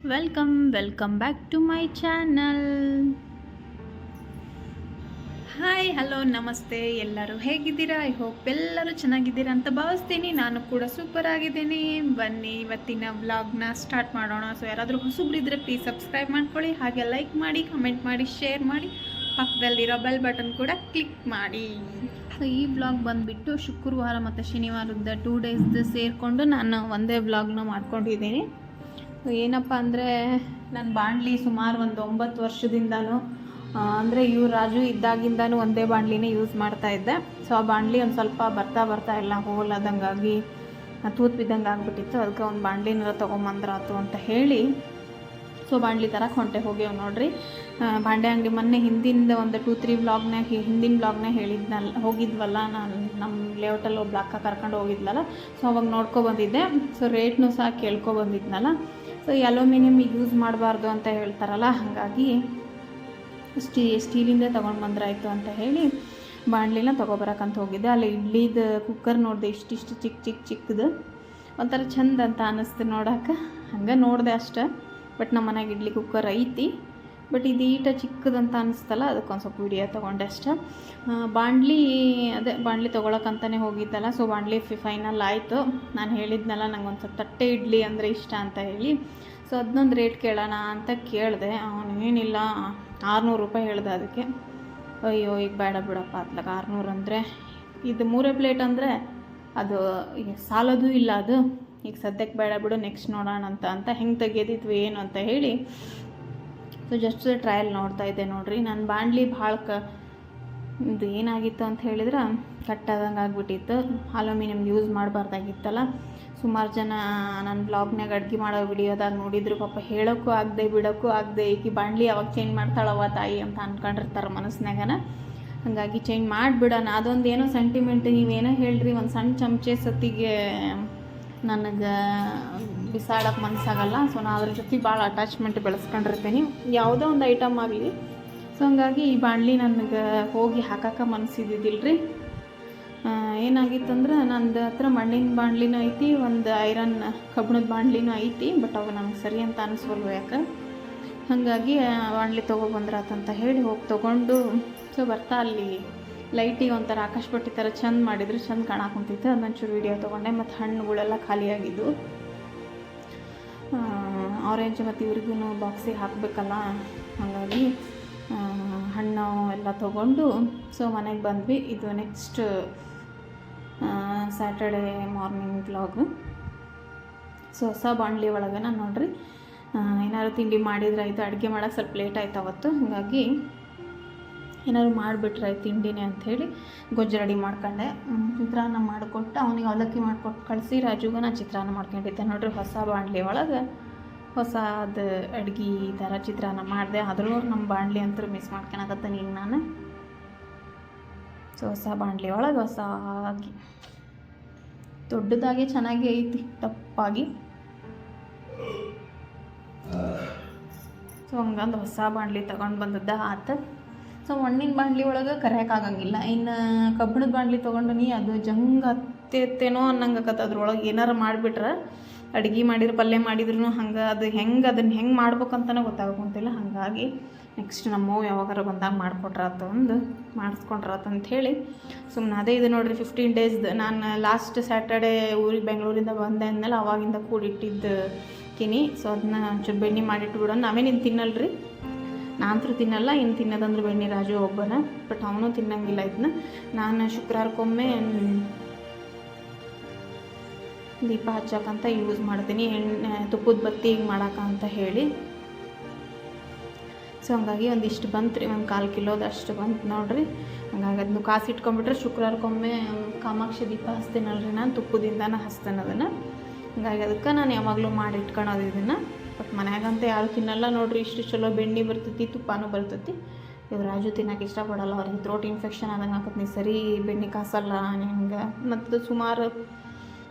Welcome welcome back to my channel hi hello ನಮಸ್ತೆ ಎಲ್ಲರೂ ಹೇಗಿದ್ದೀರಾ? ಐ ಹೋಪ್ ಎಲ್ಲರೂ ಚೆನ್ನಾಗಿದ್ದೀರಾ ಅಂತ ಭಾವಿಸ್ತೀನಿ. ನಾನು ಕೂಡ ಸೂಪರ್ ಆಗಿದ್ದೀನಿ. ಬನ್ನಿ, ಇವತ್ತಿನ ವ್ಲಾಗ್ನ ಸ್ಟಾರ್ಟ್ ಮಾಡೋಣ. ಸೊ ಯಾರಾದರೂ ಹೊಸಬ್ರಿದ್ರೆ ಪ್ಲೀಸ್ ಸಬ್ಸ್ಕ್ರೈಬ್ ಮಾಡ್ಕೊಳ್ಳಿ. ಹಾಗೆ ಲೈಕ್ ಮಾಡಿ ಕಮೆಂಟ್ ಮಾಡಿ ಶೇರ್ ಮಾಡಿ. ಪಕ್ಕದಲ್ಲಿರೋ ಬೆಲ್ ಬಟನ್ ಕೂಡ ಕ್ಲಿಕ್ ಮಾಡಿ. ಸೊ ಈ ಬ್ಲಾಗ್ ಬಂದುಬಿಟ್ಟು ಶುಕ್ರವಾರ ಮತ್ತು ಶನಿವಾರದ ಟೂ ಡೇಸ್ದು ಸೇರಿಕೊಂಡು ನಾನು ಒಂದೇ ವ್ಲಾಗ್ನ ಮಾಡ್ಕೊಂಡಿದ್ದೀನಿ. ಏನಪ್ಪ ಅಂದರೆ ನನ್ನ ಬಾಣಲಿ ಸುಮಾರು ಒಂದು ಒಂಬತ್ತು ವರ್ಷದಿಂದನೂ ಅಂದರೆ ಇವ್ರು ರಾಜು ಇದ್ದಾಗಿಂದನೂ ಒಂದೇ ಬಾಣಲಿನೇ ಯೂಸ್ ಮಾಡ್ತಾ ಇದ್ದೆ. ಸೊ ಆ ಬಾಣಲಿ ಒಂದು ಸ್ವಲ್ಪ ಬರ್ತಾ ಬರ್ತಾ ಎಲ್ಲ ಹೋಲ್ ಆದಂಗಾಗಿ ತೂತ್ ಬಿದ್ದಂಗೆ ಆಗ್ಬಿಟ್ಟಿತ್ತು. ಅದಕ್ಕೆ ಒಂದು ಬಾಣಲಿನ ತೊಗೊಂಬಂದ್ರಾತು ಅಂತ ಹೇಳಿ, ಸೊ ಬಾಣಲಿ ತರಕ್ಕೆ ಹೊಂಟೆ ಹೋಗ್ಯವು ನೋಡ್ರಿ. ಬಾಂಡೆ ಅಂಗಡಿ ಮೊನ್ನೆ ಹಿಂದಿಂದ ಒಂದು ಟೂ ತ್ರೀ ಬ್ಲಾಗ್ನಾಗ ಹಿಂದಿನ ಬ್ಲಾಗ್ನಾಗ ಹೇಳಿದ್ನಲ್ಲ, ಹೋಗಿದ್ವಲ್ಲ ನಾನು ನಮ್ಮ ಲೇಔಟಲ್ಲಿ ಒಬ್ಬ ಅಕ್ಕ ಕರ್ಕೊಂಡು ಹೋಗಿದ್ನಲ್ಲ, ಸೊ, ಅವಾಗ ನೋಡ್ಕೊಬಂದಿದ್ದೆ ಸೊ ರೇಟ್ನೂ ಸಹ ಕೇಳ್ಕೊ ಬಂದಿದ್ನಲ್ಲ. ಸೊ ಈ ಅಲೂಮಿನಿಯಂ ಈಗ ಯೂಸ್ ಮಾಡಬಾರ್ದು ಅಂತ ಹೇಳ್ತಾರಲ್ಲ, ಹಾಗಾಗಿ ಸ್ಟೀ, ಸ್ಟೀಲಿಂದೇ ತೊಗೊಂಡು ಬಂದ್ರಾಯಿತು ಅಂತ ಹೇಳಿ ಬಾಣಲಿನ ತೊಗೊಬರಕ್ಕಂತ ಹೋಗಿದ್ದೆ. ಅಲ್ಲಿ ಇಡ್ಲಿದು ಕುಕ್ಕರ್ ನೋಡಿದೆ ಇಷ್ಟಿಷ್ಟು ಚಿಕ್ಕ ಚಿಕ್ಕ ಚಿಕ್ಕದು. ಒಂಥರ ಚಂದ ಅಂತ ಅನ್ನಿಸ್ತು ನೋಡೋಕೆ. ಹಂಗೆ ನೋಡಿದೆ ಅಷ್ಟೆ. ಬಟ್ ನಮ್ಮ ಮನೆಗೆ ಇಡ್ಲಿ ಕುಕ್ಕರ್ ಐತಿ. ಬಟ್ ಇದು ಈಟ ಚಿಕ್ಕದಂತ ಅನಿಸ್ತಲ್ಲ, ಅದಕ್ಕೆ ಒಂದು ಸ್ವಲ್ಪ ವಿಡಿಯೋ ತೊಗೊಂಡೆ ಅಷ್ಟೆ. ಬಾಂಡ್ಲಿ ಅದೇ, ಬಾಂಡ್ಲಿ ತೊಗೊಳಕ್ಕಂತಲೇ ಹೋಗಿದ್ದಲ್ಲ ಸೊ ಬಾಂಡ್ಲಿ ಫೈನಲ್ ಆಯಿತು. ನಾನು ಹೇಳಿದ್ನಲ್ಲ, ನಂಗೆ ಒಂದು ಸ್ವಲ್ಪ ತಟ್ಟೆ ಇಡ್ಲಿ ಅಂದರೆ ಇಷ್ಟ ಅಂತ ಹೇಳಿ. ಸೊ ಅದನ್ನೊಂದು ರೇಟ್ ಕೇಳೋಣ ಅಂತ ಕೇಳಿದೆ. ಅವನು ಏನಿಲ್ಲ, ಆರುನೂರು ರೂಪಾಯಿ ಹೇಳ್ದೆ ಅದಕ್ಕೆ. ಅಯ್ಯೋ, ಈಗ ಬೇಡ ಬಿಡಪ್ಪ ಅತ್ಲಾಗ ಆರುನೂರು ಅಂದರೆ ಇದು ಮೂರೇ ಪ್ಲೇಟ್ ಅಂದರೆ ಅದು ಸಾಲೋದು ಇಲ್ಲ ಅದು. ಈಗ ಸದ್ಯಕ್ಕೆ ಬೇಡ ಬಿಡು ನೆಕ್ಸ್ಟ್ ನೋಡೋಣ ಅಂತ ಅಂತ ಹೆಂಗೆ ತೆಗೆದಿದ್ವಿ, ಏನು ಅಂತ ಹೇಳಿ. ಸೊ ಜಸ್ಟ್ ಟ್ರಯಲ್ ನೋಡ್ತಾ ಇದ್ದೆ ನೋಡ್ರಿ. ನನ್ನ ಬಾಂಡ್ಲಿ ಭಾಳ ಕ ಇದು ಏನಾಗಿತ್ತು ಅಂತ ಹೇಳಿದ್ರೆ ಕಟ್ಟಾದಂಗೆ ಆಗ್ಬಿಟ್ಟಿತ್ತು. ಅಲ್ಯೂಮಿನಿಯಂ ಯೂಸ್ ಮಾಡಬಾರ್ದಾಗಿತ್ತಲ್ಲ. ಸುಮಾರು ಜನ ನನ್ನ ಬ್ಲಾಗ್ನಾಗ ಅಡ್ಗೆ ಮಾಡೋ ವಿಡಿಯೋದಾಗ ನೋಡಿದ್ರು. ಪಾಪ ಹೇಳೋಕ್ಕೂ ಆಗದೆ ಬಿಡೋಕ್ಕೂ ಆಗದೆ ಈಕಿ ಬಾಂಡ್ಲಿ ಅವಾಗ ಚೇಂಜ್ ಮಾಡ್ತಾಳವ ತಾಯಿ ಅಂತ ಅಂದ್ಕೊಂಡಿರ್ತಾರೆ ಮನಸ್ಸಿನಾಗನ ಹಾಗಾಗಿ ಚೇಂಜ್ ಮಾಡಿಬಿಡೋಣ. ಅದೊಂದು ಏನೋ ಸೆಂಟಿಮೆಂಟ್ ನೀವೇನೋ ಹೇಳ್ರಿ, ಒಂದು ಸಣ್ಣ ಚಮಚೆ ಸತ್ತಿಗೆ ನನಗೆ ಬಿಸಾಡೋಕೆ ಮನಸ್ಸಾಗಲ್ಲ ಸೊ ನಾನು ಅದ್ರ ಜೊತೆ ಭಾಳ ಅಟ್ಯಾಚ್ಮೆಂಟ್ ಬೆಳೆಸ್ಕೊಂಡಿರ್ತೀನಿ. ಯಾವುದೋ ಒಂದು ಐಟಮ್ ಆಗಲಿ. ಸೊ ಹಂಗಾಗಿ ಈ ಬಾಣಲಿ ನನಗೆ ಹೋಗಿ ಹಾಕಕ್ಕೆ ಮನಸ್ಸಿದ್ದಿದ್ದಿಲ್ಲ ರೀ ಏನಾಗಿತ್ತಂದ್ರೆ ನಂದು ಹತ್ರ ಮಣ್ಣಿನ ಬಾಣಲಿನೂ ಐತಿ, ಒಂದು ಐರನ್ ಕಬ್ಬಿಣದ ಬಾಣಲಿನೂ ಐತಿ ಬಟ್ ಅವಾಗ ನನಗೆ ಸರಿ ಅಂತ ಅನಿಸ್ವಲ್ವ ಯಾಕೆ? ಹಾಗಾಗಿ ಬಾಣಲಿ ತೊಗೊಬಂದ್ರಾತಂತ ಹೇಳಿ ಹೋಗಿ ತೊಗೊಂಡು ಸೊ ಬರ್ತಾ ಅಲ್ಲಿ ಲೈಟಿಗೆ ಒಂಥರ ಆಕಾಶ ಪಟ್ಟಿ ಥರ ಚಂದ ಮಾಡಿದ್ರು, ಚಂದ ಕಾಣಾಕುಂತಿತ್ತು ಅದನ್ನೊಂಚೂರು ವೀಡಿಯೋ ತೊಗೊಂಡೆ, ಮತ್ತು ಹಣ್ಣುಗಳೆಲ್ಲ ಖಾಲಿಯಾಗಿದ್ದು ಆರೆಂಜ್ ಮತ್ತು ಇವ್ರಿಗೂ ಬಾಕ್ಸಿಗೆ ಹಾಕಬೇಕಲ್ಲ? ಹಾಗಾಗಿ ಹಣ್ಣು ಎಲ್ಲ ತೊಗೊಂಡು ಸೊ ಮನೆಗೆ ಬಂದ್ವಿ. ಇದು next Saturday morning blog so ಹೊಸ ಬಾಣಲಿ ಒಳಗೆ ನಾನು ನೋಡ್ರಿ. ಏನಾದ್ರು ತಿಂಡಿ ಮಾಡಿದ್ರೆ ಆಯಿತು ಅಡುಗೆ ಮಾಡೋಕ್ಕೆ ಸ್ವಲ್ಪ ಲೇಟ್ ಆಯ್ತು ಅವತ್ತು. ಹಾಗಾಗಿ, ಏನಾದ್ರು ಮಾಡಿಬಿಟ್ರೆ ತಿಂಡಿನೇ ಅಂಥೇಳಿ ಗೊಜ್ಜು ರೆಡಿ ಮಾಡ್ಕೊಂಡೆ. ಚಿತ್ರಾನ್ನ ಮಾಡಿಕೊಟ್ಟು, ಅವನಿಗೆ ಅವಲಕ್ಕಿ ಮಾಡಿಕೊಟ್ಟು ಕಳಿಸಿ ರಾಜುಗೂ ನಾನು ಚಿತ್ರಾನ್ನ ಮಾಡ್ಕೊಂಡಿದ್ದೆ. ನೋಡ್ರಿ ಹೊಸ ಬಾಂಡ್ಲಿ ಒಳಗೆ. ಹೊಸದು ಅಡ್ಗೆ ಈ ಥರ ಚಿತ್ರಾನ್ನ ಮಾಡಿದೆ, ಆದರೂ ನಮ್ಮ ಬಾಣಲಿ ಅಂತೂ ಮಿಸ್ ಮಾಡ್ಕೊಳಕತ್ತೀನಿ ಈಗ ನಾನು. ಸೊ, ಹೊಸ ಬಾಣಲಿ ಒಳಗೆ ಹೊಸಾಗಿ. ದೊಡ್ಡದಾಗಿ ಚೆನ್ನಾಗಿ ಐತಿ, ತಪ್ಪಾಗಿ. ಸೊ, ಹಂಗಂದು ಹೊಸ ಬಾಣಲಿ ತೊಗೊಂಡು ಬಂದದ್ದ ಆತ. ಸೊ, ಮಣ್ಣಿನ ಬಾಣಲಿ ಒಳಗೆ ಕರೆಯೋಕ್ಕಾಗಂಗಿಲ್ಲ ಇನ್ನು ಕಬ್ಬಿಣದ ಬಾಣಲಿ ತೊಗೊಂಡು ಅದು ಜಂಗ್ ಹತ್ತೇತೇನೋ ಅನ್ನಂಗೆ ಅದ್ರೊಳಗೆ ಏನಾರು ಮಾಡಿಬಿಟ್ರೆ. ಅಡುಗೆ ಮಾಡಿದ್ರೆ ಪಲ್ಯ ಮಾಡಿದ್ರು ಹಂಗೆ ಅದು ಹೆಂಗೆ ಅದನ್ನು ಹೆಂಗೆ ಮಾಡ್ಬೇಕಂತನೇ ಗೊತ್ತಾಗೋಂತಿಲ್ಲ ಹಾಗಾಗಿ ನೆಕ್ಸ್ಟ್ ನಮ್ಮವ್ವ ಯಾವಾಗಾರ ಬಂದಾಗ ಮಾಡಿಕೊಟ್ರಾತು ಒಂದು ಮಾಡಿಸ್ಕೊಂಡ್ರಾತು ಹೇಳಿ ಸುಮ್ಮನೆ ಅದೇ ಇದು ನೋಡಿರಿ ಫಿಫ್ಟೀನ್ ಡೇಸ್ದು ನಾನು ಲಾಸ್ಟ್ ಸ್ಯಾಟರ್ಡೇ ಊರಿಗೆ ಬೆಂಗಳೂರಿಂದ ಬಂದೆ ಅಂದಮೇಲೆ ಅವಾಗಿಂದ ಕೂಡಿಟ್ಟಿದ್ದು ತಿನ್ನಿ ಸೊ ಅದನ್ನ ಒಂಚೂರು ಬೆಣ್ಣೆ ಮಾಡಿಟ್ಬಿಡೋಣ ನಾವೇನಿನ್ನು ತಿನ್ನಲ್ರಿ? ನಾನಂತರೂ ತಿನ್ನಲ್ಲ ಇನ್ನು ತಿನ್ನೋದಂದ್ರೆ ಬೆಣ್ಣೆ ರಾಜು ಒಬ್ಬನ ಬಟ್ ಅವನು ತಿನ್ನಂಗಿಲ್ಲ ಇದನ್ನ ನಾನು ಶುಕ್ರವಾರಕ್ಕೊಮ್ಮೆ ದೀಪ ಹಚ್ಚಕ್ಕಂತ ಯೂಸ್ ಮಾಡ್ತೀನಿ, ಎಣ್ಣೆ, ತುಪ್ಪದ ಬತ್ತಿ ಹಿಂಗೆ ಮಾಡಕ್ಕೆ ಅಂತ ಹೇಳಿ. ಸೊ ಹಂಗಾಗಿ ಒಂದಿಷ್ಟು ಬಂತು ರೀ, ಒಂದು ಕಾಲು ಕಿಲೋದಷ್ಟು ಬಂತು ನೋಡಿರಿ. ಹಂಗಾಗಿ ಅದನ್ನು ಕಾಸು ಇಟ್ಕೊಂಡ್ಬಿಟ್ರೆ ಶುಕ್ರವಾರಕ್ಕೊಮ್ಮೆ ಕಾಮಾಕ್ಷಿ ದೀಪ ಹಚ್ತೀನಲ್ರಿ ನಾನು, ತುಪ್ಪದಿಂದನೇ ಹಚ್ತೇನೆ ಅದನ್ನು. ಹಂಗಾಗಿ ಅದಕ್ಕೆ ನಾನು ಯಾವಾಗಲೂ ಮಾಡಿ ಇಟ್ಕೊಳೋದು ಇದನ್ನು. ಬಟ್ ಮನ್ಯಾಗಂತ ಯಾರು ತಿನ್ನಲ್ಲ ನೋಡಿರಿ, ಇಷ್ಟು ಚಲೋ ಬೆಣ್ಣೆ ಬರ್ತೈತಿ, ತುಪ್ಪನೂ ಬರ್ತೈತಿ. ಇವ್ರು ರಾಜು ತಿನ್ನೋಕೆ ಇಷ್ಟಪಡಲ್ಲ, ಅವ್ರಿಗೆ ಥ್ರೋಟ್ ಇನ್ಫೆಕ್ಷನ್ ಆದಂಗೆ ಹಾಕತ್ತೀನಿ ಸರಿ ಬೆಣ್ಣೆ ಕಾಸಲ್ಲ ಹಿಂಗೆ. ಮತ್ತು ಸುಮಾರು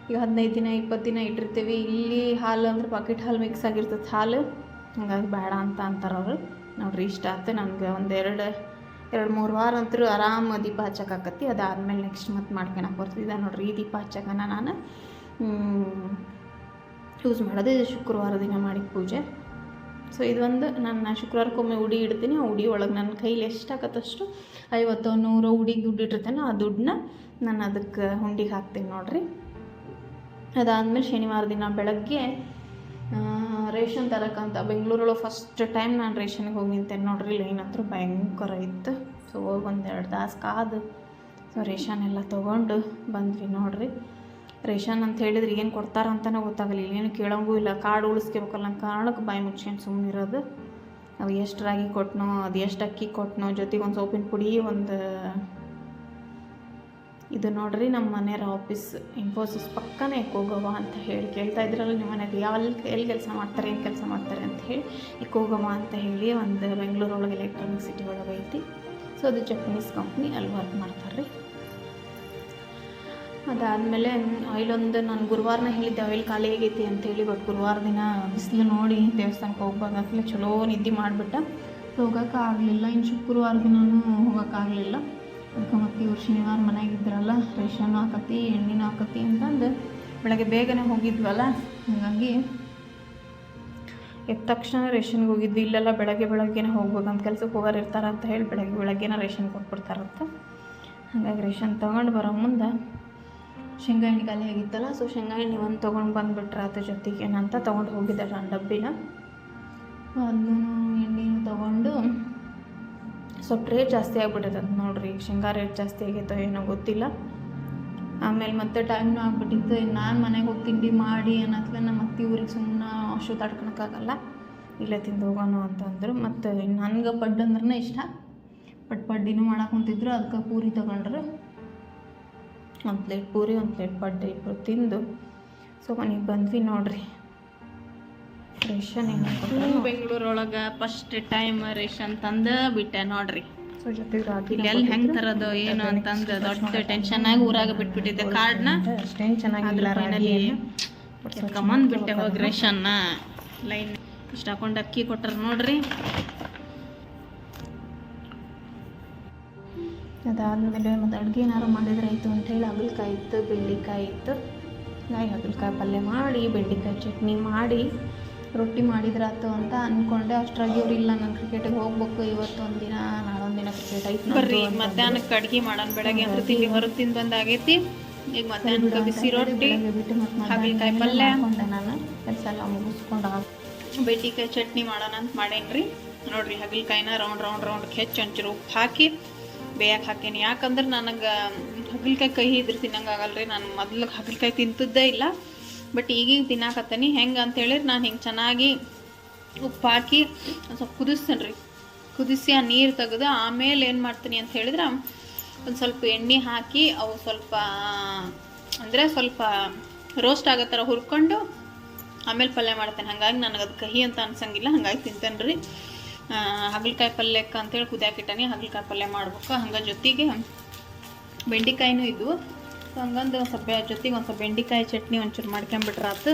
ಈಗ ಹದಿನೈದು ದಿನ, ಇಪ್ಪತ್ತು ದಿನ ಇಟ್ಟಿರ್ತೀವಿ. ಇಲ್ಲಿ ಹಾಲು ಅಂದ್ರೆ ಪಾಕೆಟ್ ಹಾಲು ಮಿಕ್ಸ್ ಆಗಿರ್ತದೆ ಹಾಲು. ಹಂಗಾಗಿ ಬೇಡ ಅಂತ ಅಂತಾರೆ ಅವರು. ನೋಡ್ರಿ ಇಷ್ಟ ಆಯ್ತು ನನಗೆ ಒಂದೆರಡು ಎರಡು ಮೂರು ವಾರ ಅಂತೂ ಆರಾಮ ದೀಪ ಹಚ್ಚಕ್ಕಾಕತ್ತಿ ಅದಾದಮೇಲೆ ನೆಕ್ಸ್ಟ್ ಮತ್ತೆ ಮಾಡ್ಕೊಳಕ್ಕೆ ಬರ್ತಿದ್ದೆ ನೋಡ್ರಿ ಈ ದೀಪ ಹಚ್ಚಕನ ನಾನು. ಯೂಸ್ ಮಾಡೋದು ಇದು ಶುಕ್ರವಾರ ದಿನ ಮಾಡಿದ ಪೂಜೆ. ಸೊ ಇದೊಂದು ನಾನು ಶುಕ್ರವಾರಕ್ಕೊಮ್ಮೆ ಉಡಿ ಇಡ್ತೀನಿ. ಆ ಉಡಿ ಒಳಗೆ ನನ್ನ ಕೈಲಿ ಎಷ್ಟು ಐವತ್ತೋ ನೂರು ಉಡಿಗೆ ದುಡ್ಡು ಇಟ್ಟಿರ್ತೇನೆ ಆ ದುಡ್ಡನ್ನ ನಾನು ಅದಕ್ಕೆ ಹುಂಡಿಗೆ ಹಾಕ್ತೀನಿ ನೋಡಿರಿ. ಅದಾದಮೇಲೆ ಶನಿವಾರ ದಿನ ಬೆಳಗ್ಗೆ ರೇಷನ್ ತರಕ್ಕಂತ ಬೆಂಗಳೂರೊಳಗೆ ಫಸ್ಟ್ ಟೈಮ್ ನಾನು ರೇಷನ್ಗೆ ಹೋಗಿ ನಿಂತೇನೆ ನೋಡ್ರಿ, ಲೈನ್ ಹತ್ರ ಭಯಂಕರ ಇತ್ತು. ಸೊ ಹೋಗಿ ಒಂದೆರಡು ತಾಸು ಕಾದು ಸೊ ರೇಷನ್ ಎಲ್ಲ ತೊಗೊಂಡು ಬಂದ್ವಿ ನೋಡ್ರಿ. ರೇಷನ್ ಅಂತ ಹೇಳಿದ್ರೆ ಏನು ಕೊಡ್ತಾರ ಅಂತಲೇ ಗೊತ್ತಾಗಲಿಲ್ಲ ಏನು ಕೇಳೋಂಗೂ ಇಲ್ಲ. ಕಾರ್ಡ್ ಉಳಿಸ್ಕೋಬೇಕಲ್ಲ ಕಾರಣಕ್ಕೆ ಬಾಯಿ ಮುಚ್ಕೊಂಡು ಸುಮ್ಮನಿರೋದು ಅವು ಎಷ್ಟು ರಾಗಿ ಕೊಟ್ಟನೋ ಅದು ಎಷ್ಟು ಅಕ್ಕಿ ಕೊಟ್ಟನೋ ಜೊತೆಗೆ ಒಂದು ಸೋಪಿನ ಪುಡಿ, ಒಂದು ಇದು ನೋಡ್ರಿ ನಮ್ಮ ಮನೆಯವ್ರ ಆಫೀಸ್ ಇನ್ಫೋಸಿಸ್ ಪಕ್ಕನೇ ಕೋಗವ ಅಂತ ಹೇಳಿ ಕೇಳ್ತಾ ಇದ್ರಲ್ಲ ನಿಮ್ಮ ಮನೆಗೆ ಯಾವ ಎಲ್ಲಿ ಕೆಲಸ ಮಾಡ್ತಾರೆ, ಏನು ಕೆಲಸ ಮಾಡ್ತಾರೆ ಅಂತ ಹೇಳಿ ಕೋಗವ ಅಂತ ಹೇಳಿ ಒಂದು ಬೆಂಗಳೂರೊಳಗೆ ಎಲೆಕ್ಟ್ರಾನಿಕ್ ಸಿಟಿ ಒಳಗೆ ಐತಿ. ಸೊ ಅದು ಜಪನೀಸ್ ಕಂಪ್ನಿ ಅಲ್ಲಿ ವರ್ಕ್ ಮಾಡ್ತಾರೆ ರೀ ಅದಾದಮೇಲೆ ಆಯಿಲ್ ಒಂದು ನಾನು ಗುರುವಾರನ ಹೇಳಿದ್ದೆ ಆಯಿಲ್ ಖಾಲಿ ಆಗೈತಿ ಅಂತೇಳಿ ಬಟ್ ಗುರುವಾರ ದಿನ ಬಿಸಿಲು ನೋಡಿ ದೇವಸ್ಥಾನಕ್ಕೆ ಹೋಗ್ಬೇಕಾಗಲಿ ಚಲೋ ನಿದ್ದೆ ಮಾಡಿಬಿಟ್ಟ. ಹೋಗೋಕ್ಕಾಗಲಿಲ್ಲ ಇನ್ನು ಶುಕ್ರವಾರ ದಿನವೂ ಹೋಗೋಕ್ಕಾಗಲಿಲ್ಲ ಅದಕ್ಕೆ ಮತ್ತೆ ಇವ್ರು ಶನಿವಾರ ಮನೆಯಾಗ ಇದ್ರಲ್ಲ ರೇಷನ್ನು ಹಾಕತಿ ಎಣ್ಣೆನೂ ಹಾಕತಿ ಅಂತಂದು ಬೆಳಗ್ಗೆ ಬೇಗನೆ ಹೋಗಿದ್ವಲ್ಲ, ಹಾಗಾಗಿ ಎದ್ದ ತಕ್ಷಣ ರೇಷನ್ಗೆ ಹೋಗಿದ್ವಿ. ಇಲ್ಲೆಲ್ಲ ಬೆಳಗ್ಗೆ ಬೆಳಗ್ಗೆನೇ ಹೋಗ್ಬೇಕಂತ ಕೆಲ್ಸಕ್ಕೆ ಹೋಗೋರು ಇರ್ತಾರೆ ಅಂತ ಹೇಳಿ ಬೆಳಗ್ಗೆ ಬೆಳಗ್ಗೆನ ರೇಷನ್ ಕೊಟ್ಬಿಡ್ತಾರಂತ. ಹಾಗಾಗಿ ರೇಷನ್ ತೊಗೊಂಡು ಬರೋ ಮುಂದೆ ಶೇಂಗಾ ಎಣ್ಣೆ ಖಾಲಿ ಆಗಿತ್ತಲ್ಲ, ಸೊ ಶೇಂಗಾ ಎಣ್ಣೆ ಒಂದು ತೊಗೊಂಡು ಬಂದುಬಿಟ್ರೆ ಅದ್ರ ಜೊತೆಗೆ ಏನಂತ ತೊಗೊಂಡು ಹೋಗಿದ್ದೆ ನಾನು ಡಬ್ಬಿನ. ಅದನ್ನು ಎಣ್ಣೆನೂ ತೊಗೊಂಡು ಸ್ವಲ್ಪ ರೇಟ್ ಜಾಸ್ತಿ ಆಗಿಬಿಟ್ಟಿದೆ ನೋಡಿರಿ ನೋಡ್ರಿ. ಶೇಂಗಾ ರೇಟ್ ಜಾಸ್ತಿ ಆಗೈತೋ ಏನೋ ಗೊತ್ತಿಲ್ಲ. ಆಮೇಲೆ ಮತ್ತೆ ಟೈಮ್ನೂ ಆಗಿಬಿಟ್ಟಿತ್ತು. ನಾನು ಮನೆಗೆ ಹೋಗಿ ತಿಂಡಿ ಮಾಡಿ ಅನ್ನತ್ಲೆ ನಮ್ಮ ಅತ್ತೆ ಊರಿಗೆ ಸುಮ್ಮನೆ ಅಷ್ಟು ತಡ್ಕೊಳಕ್ಕಾಗಲ್ಲ ಇಲ್ಲೇ ತಿಂದು ಹೋಗೋಣ ಅಂತಂದರು ಮತ್ತು ನನಗೆ ಪಡ್ಡು ಅಂದ್ರೆ ಇಷ್ಟ. ಬಟ್ ಪಡ್ಡಿನೂ ಮಾಡಕ್ಕೆ ಕುಂತಿದ್ರು. ಅದಕ್ಕೆ ಪೂರಿ ತಗೊಂಡ್ರು. ಒಂದು ಪ್ಲೇಟ್ ಪೂರಿ, ಒಂದು ಪ್ಲೇಟ್ ಪಡ್ಡು ಇಬ್ಬರು ತಿಂದು. ಸೊ ಮನೆಗೆ ಬಂದ್ವಿ ನೋಡ್ರಿ. ರೇಷನ್ ಬೆಂಗಳೂರೊಳಗೆ ಫಸ್ಟ್ ಟೈಮ್ ರೇಷನ್ ತಂದ ಬಿಟ್ಟೆ ನೋಡ್ರಿ. ಎಲ್ಲಿ ಹೆಂಗ್ ತರೋದು ಏನು ಅಂತಂದು ದೊಡ್ಡ ಟೆನ್ಷನ್ ಆಗಿ ಊರಾಗ ಬಿಟ್ಬಿಟ್ಟಿದ್ದೆ ಕಾರ್ಡ್ನ. ಚೆನ್ನಾಗಿಲ್ಲ ಕಮ್ಮಂದ್ ಬಿಟ್ಟೆ ಹೋಗಿ ರೇಷನ್ನ. ಲೈನ್ ಇಷ್ಟ ಹಾಕೊಂಡು ಅಕ್ಕಿ ಕೊಟ್ಟರು ನೋಡ್ರಿ. ಅದಾದಮೇಲೆ ಮತ್ತೆ ಅಡುಗೆ ಏನಾರು ಮಾಡಿದ್ರೆ ಅಂತ ಹೇಳಿ ಹಾಗಲಕಾಯಿ ಇತ್ತು ಬೆಂಡೆಕಾಯಿ ಇತ್ತು. ಹಾಗಲಕಾಯಿ ಪಲ್ಯ ಮಾಡಿ ಬೆಂಡೆಕಾಯಿ ಚಟ್ನಿ ಮಾಡಿ. ರೊಟ್ಟಿ ಮಾಡಿದ್ರಾತು ಅಂತ ಅನ್ಕೊಂಡೆ. ಅಷ್ಟ್ರಾಗಿ ಅವ್ರು ಇಲ್ಲ ನಾನು ಕ್ರಿಕೆಟಿಗೆ ಹೋಗ್ಬೇಕು ಇವತ್ತು ಒಂದಿನ ದಿನ ನಾಳೊಂದು ದಿನ ಕ್ರಿಕೆಟ್ ಐತೆ ಬರ್ರಿ ಮಧ್ಯಾಹ್ನಕ್ಕೆ ಅಡ್ಗೆ ಮಾಡೋಣ ಬೆಳಗ್ಗೆ ಅಂದ್ರೆ ತಿಂಡಿ ಹೊರಗೆ ತಿಂದು ಬಂದಾಗೈತಿ. ಈಗ ಮಧ್ಯಾಹ್ನಕ್ಕೆ ಬಿಸಿ ರೊಟ್ಟಿ ಹಾಗಲಕಾಯಿ ಪಲ್ಯ. ನಾನು? ಕೆಲಸ ಎಲ್ಲ ಮುಗಿಸ್ಕೊಂಡು. ಬೆಂಡೆಕಾಯಿ ಚಟ್ನಿ ಮಾಡೋಣ ಅಂತ ಮಾಡೇನ್ರಿ. ನೋಡ್ರಿ ಹಗಲ್ಕಾಯಿನ ರೌಂಡ್ ರೌಂಡ್ ರೌಂಡ್ ಹೆಚ್ಚು ಹಂಚರು ಉಪ್ಪು ಹಾಕಿ ಬೇಯಕ್ಕೆ ಹಾಕೇನಿ. ಯಾಕಂದ್ರೆ ನನಗೆ ಹಗಲ್ಕಾಯಿ ಕಹಿ ಇದ್ರೆ ತಿನ್ನಂಗೆ ಆಗಲ್ರಿ. ನಾನು ಮೊದ್ಲು ಹಗಲ್ಕಾಯಿ ತಿಂತಿದ್ದೇ ಇಲ್ಲ. ಬಟ್ ಈಗೀಗ ತಿನ್ನಾಕತ್ತೀನಿ. ಹೆಂಗೆ ಅಂತ ಹೇಳಿದ್ರೆ ನಾನು ಹಿಂಗೆ ಚೆನ್ನಾಗಿ ಉಪ್ಪು ಹಾಕಿ ಒಂದು ಸ್ವಲ್ಪ ಕುದಿಸ್ತೇನೆ ರೀ ಕುದಿಸಿ ಆ ನೀರು ತೆಗೆದು ಆಮೇಲೆ ಏನು ಮಾಡ್ತೀನಿ ಅಂತ ಹೇಳಿದ್ರೆ ಒಂದು ಸ್ವಲ್ಪ ಎಣ್ಣೆ ಹಾಕಿ ಅವು ಸ್ವಲ್ಪ, ಅಂದರೆ ಸ್ವಲ್ಪ ರೋಸ್ಟ್ ಆಗೋ ಥರ ಹುರ್ಕೊಂಡು ಆಮೇಲೆ ಪಲ್ಯ ಮಾಡ್ತೇನೆ. ಹಾಗಾಗಿ ನನಗೆ ಅದು ಕಹಿ ಅಂತ ಅನ್ಸಂಗಿಲ್ಲ. ಹಾಗಾಗಿ ತಿಂತೇನೆ ರೀ ಹಾಗಲಕಾಯಿ ಪಲ್ಯಕ್ಕೆ ಅಂತೇಳಿ ಕುದಿಯಾಕಿಟ್ಟಾನಿ ಹಾಗಲಕಾಯಿ ಪಲ್ಯ ಮಾಡ್ಬೇಕು. ಹಂಗೆ ಜೊತೆಗೆ ಬೆಂಡೆಕಾಯಿನೂ ಇದ್ವು. ಸೊ ಹಂಗಂದು ಒಂದು ಸ್ವಲ್ಪ ಜೊತೆಗೆ ಒಂದು ಸ್ವಲ್ಪ ಬೆಂಡೆಕಾಯಿ ಚಟ್ನಿ ಒಂಚೂರು ಮಾಡ್ಕೊಂಬಿಟ್ರಾತು.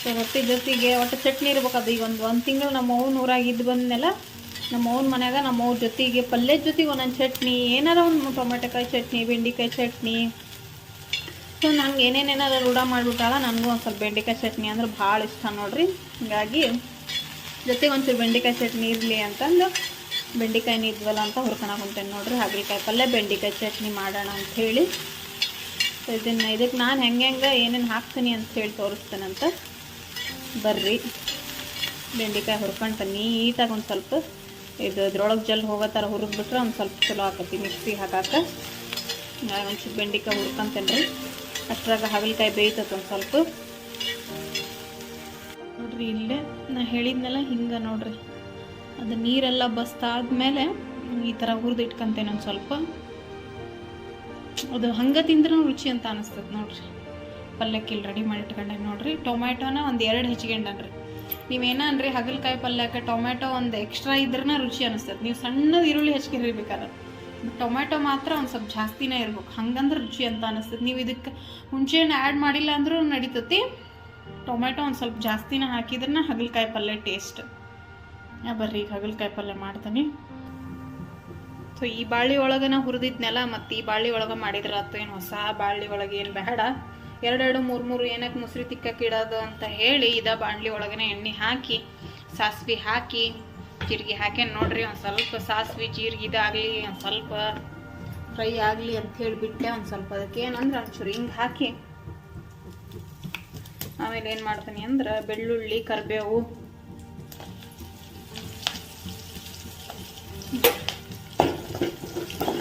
ಸೊ ರೊಟ್ಟಿ ಜೊತೆಗೆ ಒಟ್ಟು ಚಟ್ನಿ ಇರ್ಬೇಕು ಅದು. ಈಗ ಒಂದು ಒಂದು ತಿಂಗಳು ನಮ್ಮ ಅವ್ನ ಊರಾಗ ಇದ್ದು ಬಂದಮೇಲೆ ನಮ್ಮ ಅವ್ನ ಮನ್ಯಾಗ ನಮ್ಮ ಅವ್ರ ಜೊತೆಗೆ ಪಲ್ಯದ ಜೊತೆಗೆ ಒಂದೊಂದು ಚಟ್ನಿ, ಏನಾರ ಒಂದು ಟೊಮೆಟೊಕಾಯಿ ಚಟ್ನಿ, ಬೆಂಡೆಕಾಯಿ ಚಟ್ನಿ. ಸೊ ನಂಗೆ ಏನೇನೇನಾದ್ರು ರೂಢ ಮಾಡಿಬಿಟ್ಟಾಳ ನನಗೂ ಒಂದು ಸ್ವಲ್ಪ ಬೆಂಡೆಕಾಯಿ ಚಟ್ನಿ ಅಂದ್ರೆ ಭಾಳ ಇಷ್ಟ ನೋಡ್ರಿ. ಹೀಗಾಗಿ ಜೊತೆಗೆ ಒಂಚೂರು ಬೆಂಡೆಕಾಯಿ ಚಟ್ನಿ ಇರಲಿ ಅಂತಂದು ಬೆಂಡೆಕಾಯಿನ ಇದ್ವಲ್ಲ ಅಂತ ಹುರ್ಕೊಳಕ್ಕೆ ಹೊಂಟೇನೆ ನೋಡ್ರಿ. ಹಾಗಲಕಾಯಿ ಪಲ್ಯ, ಬೆಂಡೆಕಾಯಿ ಚಟ್ನಿ ಮಾಡೋಣ ಹೇಳಿ. ಸೊ ಇದನ್ನು ಇದಕ್ಕೆ ನಾನು ಹೆಂಗೆ ಹೆಂಗೆ ಏನೇನು ಹಾಕ್ತೀನಿ ಅಂತ ಹೇಳಿ ತೋರಿಸ್ತೇನಂತ. ಬರ್ರಿ. ಬೆಂಡೆಕಾಯಿ ಹುರ್ಕೊಂತ ನೀಟಾಗಿ ಒಂದು ಸ್ವಲ್ಪ ಇದು ಅದ್ರೊಳಗೆ ಜಲ್ ಹೋಗೋ ಥರ ಹುರಿದ್ಬಿಟ್ರೆ ಒಂದು ಸ್ವಲ್ಪ ಚಲೋ ಆಕತಿ ಮಿಕ್ಸಿಗೆ ಹಾಕಾಕ. ನಾನು ಒಂಚೂರು ಬೆಂಡೆಕಾಯಿ ಹುರ್ಕೊಂತೇನೆ ರೀ ಅಷ್ಟ್ರಾಗ ಹಾಗಲಕಾಯಿ ಬೇಯ್ತದೆ ಒಂದು ಸ್ವಲ್ಪ. ನೋಡ್ರಿ, ಇಲ್ಲೇ ನಾ ಹೇಳಿದ್ನಲ್ಲ ಹಿಂಗೆ ನೋಡ್ರಿ. ಅದು ನೀರೆಲ್ಲ ಬಸ್ತಾದ್ಮೇಲೆ ಈ ಥರ ಹುರಿದು ಇಟ್ಕೊಂತೇನೆ ಒಂದು ಸ್ವಲ್ಪ. ಅದು ಹಂಗೆ ತಿಂದ್ರೂ ರುಚಿ ಅಂತ ಅನಿಸ್ತದೆ ನೋಡ್ರಿ. ಪಲ್ಯಕ್ಕೆ ರೆಡಿ ಮಾಡಿ ಇಟ್ಕೊಂಡೆ ನೋಡ್ರಿ. ಟೊಮ್ಯಾಟೋನ ಒಂದು ಎರಡು ಹೆಚ್ಚಿಗೆಂಡನ್ರಿ ನೀವೇನ ಅನ್ರಿ ಹಗಲ್ಕಾಯಿ ಪಲ್ಯಕ್ಕೆ ಟೊಮ್ಯಾಟೊ ಒಂದು ಎಕ್ಸ್ಟ್ರಾ ಇದ್ರನ ರುಚಿ ಅನಿಸ್ತದೆ. ನೀವು ಸಣ್ಣದ ಈರುಳ್ಳಿ ಹೆಚ್ಚಿಗಿರ್ಬೇಕಾದ್ರೆ ಟೊಮ್ಯಾಟೊ ಮಾತ್ರ ಒಂದು ಸ್ವಲ್ಪ ಜಾಸ್ತಿನೇ ಇರ್ಬೇಕು. ಹಂಗಂದ್ರೆ ರುಚಿ ಅಂತ ಅನಿಸ್ತದೆ. ನೀವು ಇದಕ್ಕೆ ಹುಣಸೆಹಣ್ಣು ಆ್ಯಡ್ ಮಾಡಿಲ್ಲ ಅಂದರೂ ನಡೀತತಿ. ಟೊಮ್ಯಾಟೊ ಒಂದು ಸ್ವಲ್ಪ ಜಾಸ್ತಿನೇ ಹಾಕಿದ್ರನ್ನ ಹಗಲಕಾಯಿ ಪಲ್ಯ ಟೇಸ್ಟ್ ಬರ್ರಿ ಹಾಗಲಕಾಯಿ ಪಲ್ಯ ಮಾಡ್ತೀನಿ. ಸೊ ಈ ಬಾಳಿ ಒಳಗೆ ಹುರಿದಿದ್ನೆಲ್ಲ, ಮತ್ತು ಈ ಬಾಳಿ ಒಳಗೆ ಅಥವಾ ಏನು ಹೊಸ ಬಾಳಿ ಒಳಗೆ ಏನು ಬೇಡ. ಎರಡೆರಡು, ಮೂರು ಮೂರು ಏನಕ್ಕೆ ಮುಸ್ರಿ ತಿಕ್ಕಕ್ಕೆ ಇಡೋದು ಅಂತ ಹೇಳಿ ಇದ ಬಾಣಲಿ ಒಳಗನೆ ಎಣ್ಣೆ ಹಾಕಿ, ಸಾಸಿವೆ ಹಾಕಿ, ಜೀರಿಗೆ ಹಾಕಿ ನೋಡ್ರಿ ಒಂದು ಸ್ವಲ್ಪ ಸಾಸಿವೆ, ಜೀರಿಗೆ ಇದಾಗಲಿ, ಒಂದು ಸ್ವಲ್ಪ ಫ್ರೈ ಆಗಲಿ ಅಂತ ಹೇಳಿಬಿಟ್ಟೆ ಒಂದು ಸ್ವಲ್ಪ ಅದಕ್ಕೆ ಏನಂದ್ರೆ ಒಂಚೂರು ಹಿಂಗೆ ಹಾಕಿ. ಆಮೇಲೆ ಏನು ಮಾಡ್ತೀನಿ ಅಂದ್ರೆ ಬೆಳ್ಳುಳ್ಳಿ, ಕರಿಬೇವು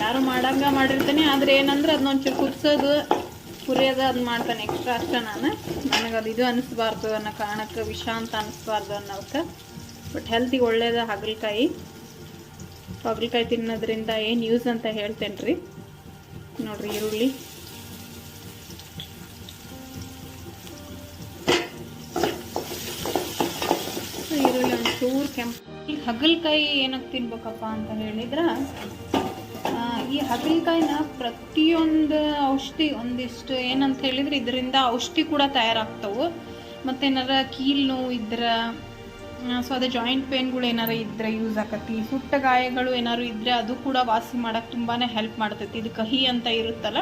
ಯಾರು ಮಾಡಂಗ ಮಾಡಿರ್ತೇನೆ, ಆದ್ರೆ ಏನಂದ್ರೆ ಅದನ್ನ ಒಂಚೂರು ಕುದಿಸೋದು ಹುರಿಯೋದು ಅದ್ ಮಾಡ್ತಾನೆ ಎಕ್ಸ್ಟ್ರಾ ಅಷ್ಟೇ ನಾನು. ನನಗೆ ಅದು ಇದು ಅನ್ನಿಸ್ಬಾರ್ದು ಅನ್ನೋ ಕಾರಣಕ್ಕೆ ವಿಶಾಂತ ಅಂತ ಅನಿಸ್ಬಾರ್ದು ಅನ್ನೋಕ್ಕೆ ಬಟ್ ಹೆಲ್ತಿಗೆ ಒಳ್ಳೇದು ಹಾಗಲಕಾಯಿ. ಹಾಗಲಕಾಯಿ ತಿನ್ನೋದ್ರಿಂದ ಏನು ಯೂಸ್ ಅಂತ ಹೇಳ್ತೇನೆ ರೀ. ನೋಡ್ರಿ ಈರುಳ್ಳಿ. ಈರುಳ್ಳಿ ಒಂಚೂರು ಕೆಂಪು. ಹಗಲಕಾಯಿ ಏನಕ್ಕೆ ತಿನ್ಬೇಕಪ್ಪ ಅಂತ ಹೇಳಿದ್ರೆ ಈ ಹಾಗಲಕಾಯಿನ ಪ್ರತಿಯೊಂದು ಔಷಧಿ ಒಂದಿಷ್ಟು ಏನಂತ ಹೇಳಿದ್ರೆ ಇದರಿಂದ ಔಷಧಿ ಕೂಡ ತಯಾರಾಗ್ತವೆ. ಮತ್ತೇನಾರ ಕೀಲ್ ನೋವು ಇದ್ರೆ ಸೊ ಅದೇ ಜಾಯಿಂಟ್ ಪೇನ್ಗಳು ಏನಾರ ಇದ್ರೆ ಯೂಸ್ ಆಕತಿ. ಸುಟ್ಟ ಗಾಯಗಳು ಏನಾರು ಇದ್ರೆ ಅದು ಕೂಡ ವಾಸಿ ಮಾಡಕ್ಕೆ ತುಂಬಾ ಹೆಲ್ಪ್ ಮಾಡ್ತೈತಿ. ಇದು ಕಹಿ ಅಂತ ಇರುತ್ತಲ್ಲ,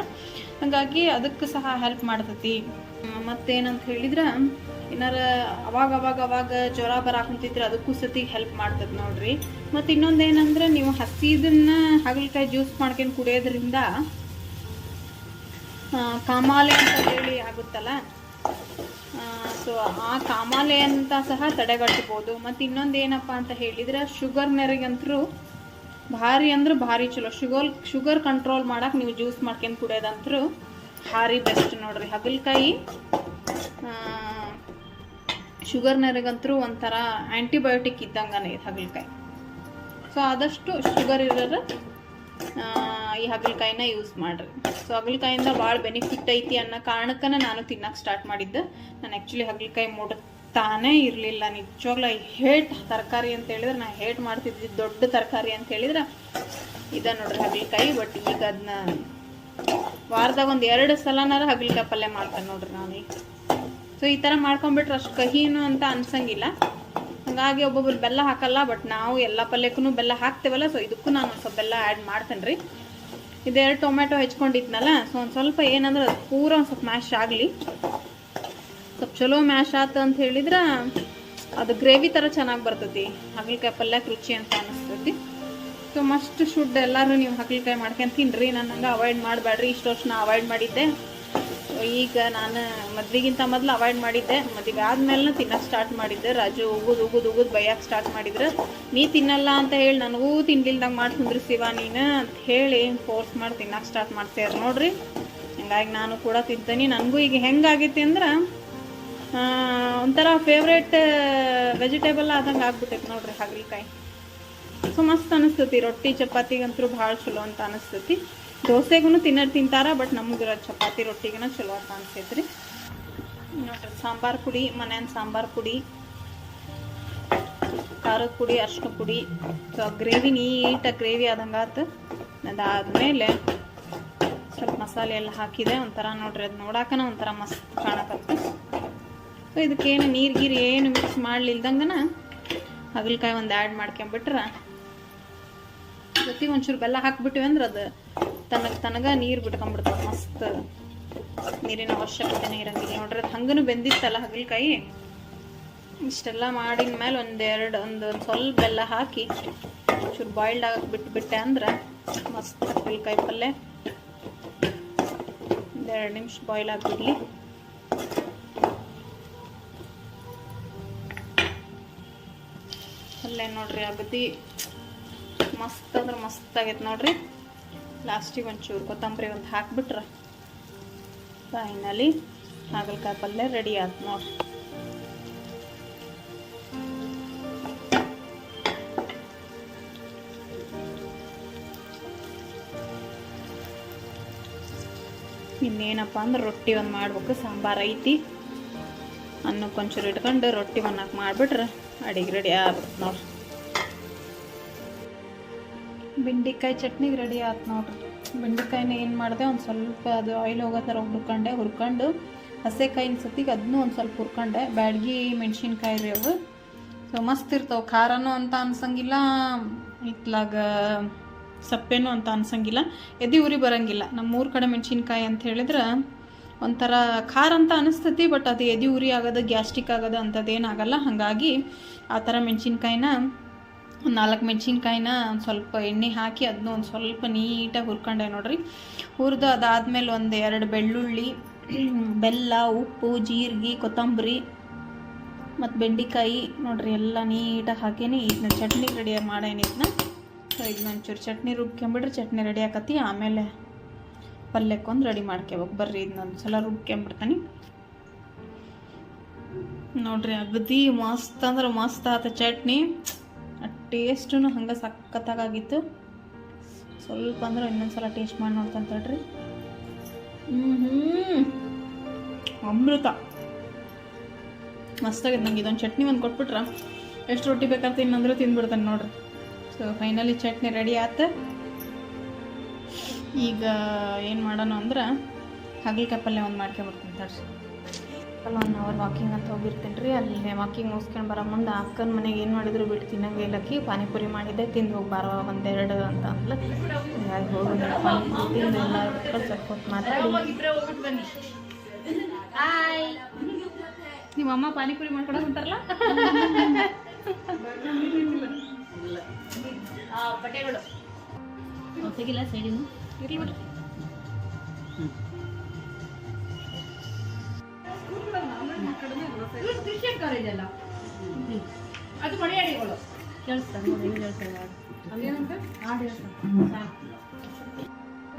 ಹಾಗಾಗಿ ಅದಕ್ಕೆ ಸಹ ಹೆಲ್ಪ್ ಮಾಡ್ತೈತಿ. ಮತ್ತೇನಂತ ಹೇಳಿದ್ರೆ ಏನಾರ ಅವಾಗ ಅವಾಗ ಅವಾಗ ಜ್ವರ ಬರಾಕುಂತಿದ್ರೆ ಅದಕ್ಕೂ ಸತಿ ಹೆಲ್ಪ್ ಮಾಡ್ತದೆ ನೋಡ್ರಿ. ಮತ್ತು ಇನ್ನೊಂದೇನಂದ್ರೆ ನೀವು ಹಸಿದನ್ನ ಹಾಗಲಕಾಯಿ ಜ್ಯೂಸ್ ಮಾಡ್ಕೊಂಡು ಕುಡಿಯೋದ್ರಿಂದ ಕಾಮಾಲೆ ಅಂತ ಹೇಳಿ ಆಗುತ್ತಲ್ಲ? ಸೊ ಆ ಕಾಮಾಲೆ ಅಂತ ಸಹ ತಡೆಗಟ್ಟಬೋದು ಮತ್ತು ಇನ್ನೊಂದು ಏನಪ್ಪ ಅಂತ ಹೇಳಿದ್ರೆ ಶುಗರ್ನರಿಗಂತರೂ ಭಾರಿ ಅಂದ್ರೆ ಭಾರಿ ಚಲೋ. ಶುಗರ್ ಶುಗರ್ ಕಂಟ್ರೋಲ್ ಮಾಡಕ್ಕೆ ನೀವು ಜ್ಯೂಸ್ ಮಾಡ್ಕೊಂಡು ಕುಡಿಯೋದಂತರೂ ಭಾರಿ ಬೆಸ್ಟ್ ನೋಡ್ರಿ. ಹಾಗಲಕಾಯಿ ಶುಗರ್ನರಿಗಂತರೂ ಒಂಥರ ಆ್ಯಂಟಿಬಯೋಟಿಕ್ ಇದ್ದಂಗೆ ಇದು ಹಾಗಲಕಾಯಿ. ಸೊ ಆದಷ್ಟು ಶುಗರ್ ಇರೋರು ಈ ಹಾಗಲಕಾಯಿನ ಯೂಸ್ ಮಾಡ್ರಿ. ಸೊ ಹಾಗಲಕಾಯಿಂದ ಭಾಳ ಬೆನಿಫಿಟ್ ಐತಿ ಅನ್ನೋ ಕಾರಣಕ್ಕನ ನಾನು ತಿನ್ನಕ್ಕೆ ಸ್ಟಾರ್ಟ್ ಮಾಡಿದ್ದೆ. ನಾನು ಆ್ಯಕ್ಚುಲಿ ಹಾಗಲಕಾಯಿ ಮುಡುತ್ತಾನೇ ಇರಲಿಲ್ಲ ನಿಜವಾಗ್ಲೂ. ಹೇಟ್ ತರಕಾರಿ ಅಂತ ಹೇಳಿದ್ರೆ ನಾನು ಹೇಟ್ ಮಾಡ್ತಿದ್ದೆ ದೊಡ್ಡ ತರಕಾರಿ ಅಂತ ಹೇಳಿದ್ರೆ, ಇದ ನೋಡ್ರಿ ಹಾಗಲಕಾಯಿ ಬಟ್ ಈಗ ಅದನ್ನ ವಾರದಾಗ ಒಂದು ಎರಡು ಸಲನಾರ ಹಾಗಲಕಾಯಿ ಪಲ್ಯ ಮಾಡ್ತಾನೆ ನೋಡ್ರಿ ನಾನು ಈಗ. ಸೊ, ಈ ಥರ ಮಾಡ್ಕೊಂಡ್ಬಿಟ್ರೆ ಅಷ್ಟು ಕಹಿನು ಅಂತ ಅನ್ಸಂಗಿಲ್ಲ. ಹಾಗಾಗಿ ಒಬ್ಬೊಬ್ರು ಬೆಲ್ಲ ಹಾಕಲ್ಲ ಬಟ್ ನಾವು ಎಲ್ಲ ಪಲ್ಯಕ್ಕೂ ಬೆಲ್ಲ ಹಾಕ್ತೇವಲ್ಲ ಸೊ ಇದಕ್ಕೂ ನಾನು ಸ್ವಲ್ಪ ಬೆಲ್ಲ ಆ್ಯಡ್ ಮಾಡ್ತೇನೆ ರೀ ಇದೆರಡು ಟೊಮೆಟೊ ಹೆಚ್ಕೊಂಡಿದ್ನಲ್ಲ ಸೊ ಒಂದು ಸ್ವಲ್ಪ ಏನಂದ್ರೆ ಅದು ಪೂರ ಒಂದು ಸ್ವಲ್ಪ ಮ್ಯಾಶ್ ಆಗಲಿ. ಸ್ವಲ್ಪ ಚಲೋ ಮ್ಯಾಶ್ ಆತು ಅಂತ ಹೇಳಿದ್ರೆ ಅದು ಗ್ರೇವಿ ಥರ ಚೆನ್ನಾಗಿ ಬರ್ತೈತಿ. ಹಾಗಲಕಾಯಿ ಪಲ್ಯಕ್ಕೆ ರುಚಿ ಅಂತ ಅನಿಸ್ತೈತಿ. ಸೊ ಮಸ್ಟ್ ಶುಡ್ ಎಲ್ಲರೂ ನೀವು ಹಾಗಲಕಾಯಿ ಮಾಡ್ಕೊಂಡು ತಿನ್ನಿರಿ ನಾನು ಹಂಗೆ ಅವಾಯ್ಡ್ ಮಾಡಬೇಡ್ರಿ ಇಷ್ಟು ವರ್ಷ ನಾ ಅವಾಯ್ಡ್ ಮಾಡಿದ್ದೆ. ಈಗ ನಾನು ಮದ್ವೆಗಿಂತ ಮೊದಲು ಅವಾಯ್ಡ್ ಮಾಡಿದ್ದೆ. ಮದುವೆ ಆದ್ಮೇಲೆ ತಿನ್ನಕ್ಕೆ ಸ್ಟಾರ್ಟ್ ಮಾಡಿದ್ದೆ. ರಾಜು ಉಗುದು ಉಗುದು ಉಗುದು ಬೈಯಕ್ಕೆ ಸ್ಟಾರ್ಟ್ ಮಾಡಿದ್ರೆ. ನೀ ತಿನ್ನಲ್ಲ ಅಂತ ಹೇಳಿ ನನಗೂ ತಿನ್ಲಿಲ್ದಂಗೆ ಮಾಡಿ ಕುಂದ್ರಿಸಿವ ನೀನು ಅಂತ ಹೇಳಿ ಫೋರ್ಸ್ ಮಾಡಿ ತಿನ್ನಕ್ಕೆ ಸ್ಟಾರ್ಟ್ ಮಾಡ್ತಾರೆ ನೋಡ್ರಿ. ಹಂಗಾಗಿ ನಾನು ಕೂಡ ತಿಂತೀನಿ. ನನಗೂ ಈಗ ಹೆಂಗಾಗೈತಿ ಅಂದ್ರೆ ಒಂಥರ ಫೇವ್ರೇಟ್ ವೆಜಿಟೇಬಲ್ ಆದಂಗೆ ಆಗ್ಬಿಟ್ಟೈತೆ ನೋಡ್ರಿ ಹಾಗಲಕಾಯಿ. ಸೊ ಮಸ್ತ್ ಅನಿಸ್ತೈತಿ. ರೊಟ್ಟಿ, ಚಪಾತಿಗಂತೂ ಭಾಳ ಚಲೋ ಅಂತ ಅನಿಸ್ತೈತಿ. ದೋಸೆಗೂ ತಿನ್ನೋರು ತಿಂತಾರ ಬಟ್ ನಮ್ಗೆ ಚಪಾತಿ ರೊಟ್ಟಿಗೂ ಚಲೋ ಅಂತ ಅನ್ಸೈತ್ರಿ. ನೋಡ್ರಿ, ಸಾಂಬಾರು ಪುಡಿ, ಮನೆಯನ್ ಸಾಂಬಾರು ಪುಡಿ, ಖಾರದ ಪುಡಿ, ಅರ್ಶಿನ ಪುಡಿ. ಗ್ರೇವಿ ನೀಟಾಗಿ ಗ್ರೇವಿ ಆದಂಗೆ ಆತು. ಅದಾದಮೇಲೆ ಸ್ವಲ್ಪ ಮಸಾಲೆ ಎಲ್ಲ ಹಾಕಿದೆ, ಒಂಥರ ನೋಡ್ರಿ ಅದು ನೋಡಾಕನ ಒಂಥರ ಮಸ್ತ್ ಕಾಣಕತ್ತೆ. ಸೊ ಇದಕ್ಕೇನು ನೀರು ಗೀರು ಏನು ಮಿಕ್ಸ್ ಮಾಡ್ಲಿಲ್ದಂಗನ ಹಾಗಲಕಾಯಿ ಒಂದು ಆ್ಯಡ್ ಮಾಡ್ಕೊಂಬಿಟ್ರೆ, ಜೊತೆಗೆ ಒಂಚೂರು ಬೆಲ್ಲ ಹಾಕ್ಬಿಟ್ಟಿವಿ ಅಂದ್ರೆ ಅದು ತನಗೆ ತನಗ ನೀರು ಬಿಟ್ಕೊಂಡ್ಬಿಡ್ತಾವೆ, ಮಸ್ತ್ ನೀರಿನ ಅವಶ್ಯಕತೆನೇ ಇರಂಗಿಲ್ಲ. ನೋಡ್ರಿ, ಅದು ಹಂಗನು ಬೆಂದಿತ್ತಲ್ಲ ಹಗಲಕಾಯಿ? ಇಷ್ಟೆಲ್ಲ ಮಾಡಿದ ಮೇಲೆ ಒಂದೆರಡು, ಒಂದು ಸ್ವಲ್ಪ ಬೆಲ್ಲ ಹಾಕಿ ಚೂರು ಬಾಯ್ಲ್ಡ್ ಆಗಕ್ಕೆ ಬಿಟ್ಬಿಟ್ಟೆ ಅಂದ್ರೆ ಮಸ್ತ್ ಹಗಲಕಾಯಿ ಪಲ್ಯ. ಒಂದೆರಡು ನಿಮಿಷ ಬಾಯ್ಲ್ ಆಗಿಬಿಡ್ಲಿ. ಪಲ್ಯ ನೋಡ್ರಿ ಅಗದಿ ಮಸ್ತ್ ಅಂದ್ರೆ ಮಸ್ತ್ ಆಗೈತೆ ನೋಡ್ರಿ. ಲಾಸ್ಟಿಗೆ ಒಂಚೂರು ಕೊತ್ತಂಬರಿ ಒಂದು ಹಾಕ್ಬಿಟ್ರೆ. ಫೈನಲಿ ಹಾಗಲಕಾಯಿ ಪಲ್ಯ ರೆಡಿ ಆಯ್ತು ನೋಡ್ರಿ ಇನ್ನೇನಪ್ಪ ಅಂದ್ರೆ ರೊಟ್ಟಿ ಒಂದು ಮಾಡ್ಬೇಕು, ಸಾಂಬಾರು ಐತಿ. ಅನ್ನ ಒಂಚೂರು ಇಟ್ಕೊಂಡು ರೊಟ್ಟಿ ಒಂದು ಹಾಕಿ ಮಾಡಿಬಿಟ್ರೆ ಅಡಿಗೆ ರೆಡಿ ಆಗ್ಬಿಡ್ತು ನೋಡ್ರಿ ಬೆಂಡೆಕಾಯಿ ಚಟ್ನಿಗೆ ರೆಡಿ ಆಯ್ತು ನೋಡ್ರಿ. ಬೆಂಡೆಕಾಯಿನ ಏನು ಮಾಡಿದೆ, ಒಂದು ಸ್ವಲ್ಪ ಅದು ಆಯಿಲ್ ಹೋಗೋ ಥರ ಹುರ್ಕೊಂಡೆ, ಹುರ್ಕೊಂಡು ಹಸೆಕಾಯಿನ ಸತಿಗೆ ಅದನ್ನೂ ಒಂದು ಸ್ವಲ್ಪ ಹುರ್ಕೊಂಡೆ. ಬ್ಯಾಡ್ಗಿ ಮೆಣಸಿನ್ಕಾಯಿ ರೀ ಅವು. ಸೊ, ಮಸ್ತ್ ಇರ್ತಾವೆ. ಖಾರನೂ ಅಂತ ಅನ್ಸಂಗಿಲ್ಲ, ಇತ್ಲಾಗ ಸಪ್ಪೆನೂ ಅಂತ ಅನ್ಸಂಗಿಲ್ಲ. ಎದೆ ಉರಿ ಬರಂಗಿಲ್ಲ. ನಮ್ಮ ಊರ ಕಡೆ ಮೆಣಸಿನ್ಕಾಯಿ ಅಂತ ಹೇಳಿದ್ರೆ ಒಂಥರ ಖಾರ ಅಂತ ಅನಿಸ್ತೈತಿ, ಬಟ್ ಅದು ಎದೆ ಉರಿ ಆಗೋದು, ಗ್ಯಾಸ್ಟ್ರಿಕ್ ಆಗೋದು ಅಂಥದ್ದೇನಾಗಲ್ಲ ಹಾಗಾಗಿ ಆ ಥರ ಮೆಣಸಿನ್ಕಾಯಿನ ಒಂದು ನಾಲ್ಕು ಮೆಣಸಿನ್ಕಾಯಿನ ಒಂದು ಸ್ವಲ್ಪ ಎಣ್ಣೆ ಹಾಕಿ ಅದನ್ನ ಒಂದು ಸ್ವಲ್ಪ ನೀಟಾಗಿ ಹುರ್ಕೊಂಡೆ ನೋಡ್ರಿ. ಹುರಿದು ಅದಾದಮೇಲೆ ಒಂದು ಎರಡು ಬೆಳ್ಳುಳ್ಳಿ, ಬೆಲ್ಲ, ಉಪ್ಪು, ಜೀರಿಗೆ, ಕೊತ್ತಂಬರಿ ಮತ್ತು ಬೆಂಡೆಕಾಯಿ ನೋಡ್ರಿ ಎಲ್ಲ ನೀಟಾಗಿ ಹಾಕೀನಿ. ಇದನ್ನ ಚಟ್ನಿ ರೆಡಿ ಮಾಡೇನಿ ಇದನ್ನ ಸೊ ಇದನ್ನ ಒಂಚೂರು ಚಟ್ನಿ ರುಬ್ಕೊಂಬಿಟ್ರೆ ಚಟ್ನಿ ರೆಡಿ ಆಕತಿ. ಆಮೇಲೆ ಪಲ್ಯಕ್ಕೊಂದು ರೆಡಿ ಮಾಡ್ಕೋಬೇಕು ಬರ್ರಿ ಇದನ್ನೊಂದು ಸಲ ರುಬ್ಕೊಂಬಿಡ್ತಾನೆ ನೋಡ್ರಿ ಅಗದಿ ಮಸ್ತ್ ಅಂದ್ರೆ ಮಸ್ತ್ ಆತ ಚಟ್ನಿ. ಟೇಸ್ಟೂ ಹಂಗೆ ಸಖತ್ತಾಗಿತ್ತು ಸ್ವಲ್ಪ ಅಂದ್ರೆ ಇನ್ನೊಂದು ಸಲ ಟೇಸ್ಟ್ ಮಾಡಿ ನೋಡ್ತಾನೆ ತಡ್ರಿ. ಹ್ಞೂ ಅಮೃತ. ಮಸ್ತಾಗಿದೆ ನಂಗೆ ಇದೊಂದು ಚಟ್ನಿ ಒಂದು ಕೊಟ್ಬಿಟ್ರೆ? ಎಷ್ಟು ರೊಟ್ಟಿ ಬೇಕಾದ್ರೆ ತಿನ್ನಂದ್ರೂ ತಿಂದ್ಬಿಡ್ತಾನೆ ನೋಡ್ರಿ. ಸೊ ಫೈನಲಿ ಚಟ್ನಿ ರೆಡಿ ಆತ. ಈಗ ಏನು ಮಾಡೋಣ ಅಂದ್ರೆ ಹಾಗಲಕಾಯಿ ಪಲ್ಯ ಒಂದು ಮಾಡ್ಕೊಂಬಿಡ್ತೀನಿ ತಡ್ರಿ. ಅಲ್ಲಿ ಒನ್ ಅವರ್ ವಾಕಿಂಗ್ ಅಂತ ಹೋಗಿರ್ತೀನಿ ರೀ. ಅಲ್ಲಿ ವಾಕಿಂಗ್ ಮುಗಿಸ್ಕೊಂಡು ಬರೋ ಮುಂದೆ ಅಕ್ಕನ ಮನೆಗೆ ಏನು ಮಾಡಿದ್ರು ಬಿಟ್ಟು ತಿನ್ನಂಗೆ ಇಲ್ಲಕ್ಕಿ ಪಾನಿಪುರಿ ಮಾಡಿದ್ದೆ ತಿಂದು ಹೋಗಿ ಬಾರೋ ಒಂದೆರಡು ಅಂತ ಅಂದ್ಲು. ಹಿಂಗಾಗಿ ಹೋಗಿ ಪಾನಿಪುರಿ ತಿಂದು ಎಲ್ಲ ಸ್ವಲ್ಪ ಹೊತ್ತು ಮಾತಾಡಿ ನಿಮ್ಮ ಅಮ್ಮ ಪಾನಿಪುರಿ ಮಾಡ್ಕೊಡಕ್ ಅಂತಾರಲ್ಲ? ಬಟ್ಟೆಗಳು. ತೆಗಿಲ್ಲ ಸೈಡಿನ ಇರ್ಲಿ ಬಿಡ್ರಿ ಕಾಲೇಜ್ ಅಲ್ಲ ಅದು ಮಳೆಯಾಡಿಗಳು ಕೇಳಿಸ್ತಾರೆ ಹಾಡು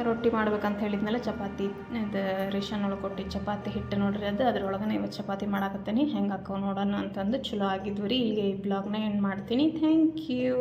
ರೊಟ್ಟಿ ಮಾಡ್ಬೇಕಂತ ಹೇಳಿದ್ಮೇಲೆ ಚಪಾತಿ. ಇದು ರೇಷನ್ ಒಳಗೆ ಕೊಟ್ಟು ಚಪಾತಿ ಹಿಟ್ಟು ನೋಡ್ರಿ ಅದು ಅದ್ರೊಳಗನೆ ಇವತ್ತು ಚಪಾತಿ ಮಾಡಾಕತ್ತೀನಿ. ಹೆಂಗೆ ಹಾಕೋ ನೋಡೋಣ ಅಂತಂದು ಚಲೋ ಆಗಿದ್ವು ರೀ. ಇಲ್ಲಿಗೆ ಈ ಬ್ಲಾಗ್ನ ಎಂಡ್ ಮಾಡ್ತೀನಿ. Thank you